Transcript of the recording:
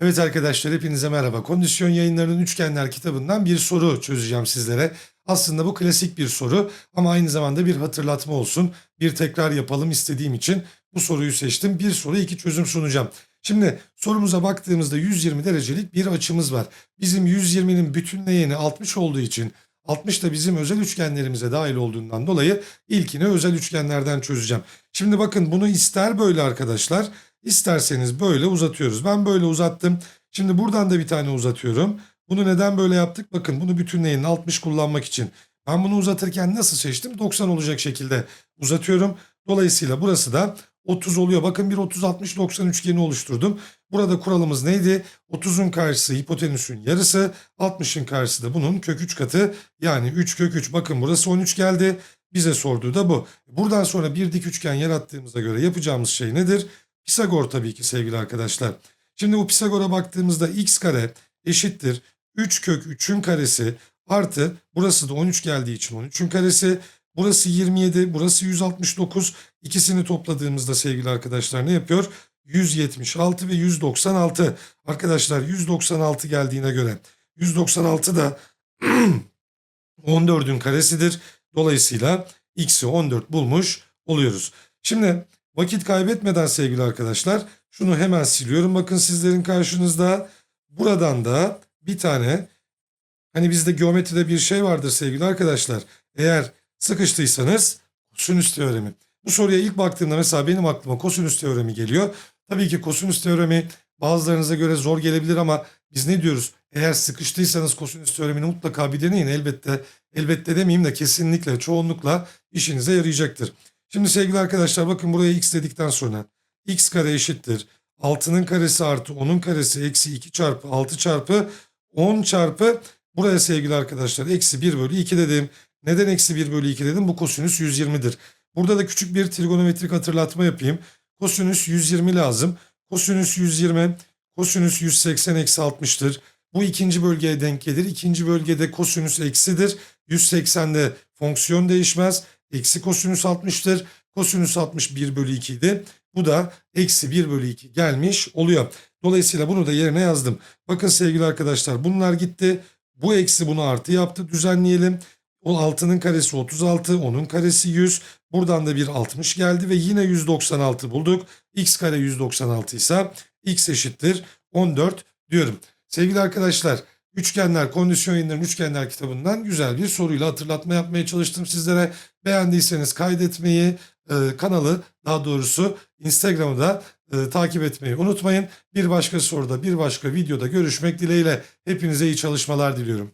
Evet arkadaşlar hepinize merhaba. Kondisyon yayınlarının üçgenler kitabından bir soru çözeceğim sizlere. Aslında bu klasik bir soru ama aynı zamanda bir hatırlatma olsun. Bir tekrar yapalım istediğim için bu soruyu seçtim. Bir soru iki çözüm sunacağım. Şimdi sorumuza baktığımızda 120 derecelik bir açımız var. Bizim 120'nin bütünleyeni 60 olduğu için 60 da bizim özel üçgenlerimize dahil olduğundan dolayı ilkini özel üçgenlerden çözeceğim. Şimdi bakın bunu ister böyle arkadaşlar isterseniz böyle uzatıyoruz. Ben böyle uzattım. Şimdi buradan da bir tane uzatıyorum. Bunu neden böyle yaptık? Bakın bunu bütünleyin 60 kullanmak için. Ben bunu uzatırken nasıl seçtim? 90 olacak şekilde uzatıyorum. Dolayısıyla burası da 30 oluyor. Bakın bir 30-60-90 üçgeni oluşturdum. Burada kuralımız neydi? 30'un karşısı hipotenüsün yarısı. 60'ın karşısı da bunun kök 3 katı. Yani 3 kök 3. Bakın burası 13 geldi. Bize sorduğu da bu. Buradan sonra bir dik üçgen yarattığımıza göre yapacağımız şey nedir? Pisagor tabii ki sevgili arkadaşlar. Şimdi bu Pisagor'a baktığımızda x kare eşittir 3 kök 3'ün karesi artı burası da 13 geldiği için 13'ün karesi. Burası 27, burası 169. İkisini topladığımızda sevgili arkadaşlar ne yapıyor? 176 ve 196. Arkadaşlar 196 geldiğine göre 196 da 14'ün karesidir. Dolayısıyla x'i 14 bulmuş oluyoruz. Şimdi vakit kaybetmeden sevgili arkadaşlar şunu hemen siliyorum. Bakın sizlerin karşınızda buradan da bir tane hani bizde geometride bir şey vardır sevgili arkadaşlar. Eğer sıkıştıysanız kosinüs teoremi. Bu soruya ilk baktığımda mesela benim aklıma kosinüs teoremi geliyor. Tabii ki kosinüs teoremi bazılarınıza göre zor gelebilir ama biz ne diyoruz? Eğer sıkıştıysanız kosinüs teoremini mutlaka bir deneyin. Elbette elbette demeyeyim de kesinlikle çoğunlukla işinize yarayacaktır. Şimdi sevgili arkadaşlar bakın buraya x dedikten sonra x kare eşittir. 6'nın karesi artı 10'un karesi eksi 2 çarpı 6 çarpı 10 çarpı buraya sevgili arkadaşlar eksi 1 bölü 2 dedim. Neden eksi 1 bölü 2 dedim? Bu kosinüs 120'dir. Burada da küçük bir trigonometrik hatırlatma yapayım. Kosinüs 120 lazım. Kosinüs 120, kosinüs 180 eksi 60'tır. Bu ikinci bölgeye denk gelir. İkinci bölgede kosinüs eksidir. 180'de fonksiyon değişmez. Eksi kosinüs 60'tır. Kosinüs 60 1 bölü 2 idi. Bu da eksi 1 bölü 2 gelmiş oluyor. Dolayısıyla bunu da yerine yazdım. Bakın sevgili arkadaşlar bunlar gitti. Bu eksi bunu artı yaptı. Düzenleyelim. O 6'nın karesi 36, onun karesi 100. Buradan da bir 60 geldi ve yine 196 bulduk. x kare 196 ise x eşittir 14 diyorum. Sevgili arkadaşlar Üçgenler, Kondisyon Yayınları'nın Üçgenler kitabından güzel bir soruyla hatırlatma yapmaya çalıştım sizlere. Beğendiyseniz kaydetmeyi, e, kanalı daha doğrusu Instagram'ı da e, takip etmeyi unutmayın. Bir başka soruda, bir başka videoda görüşmek dileğiyle hepinize iyi çalışmalar diliyorum.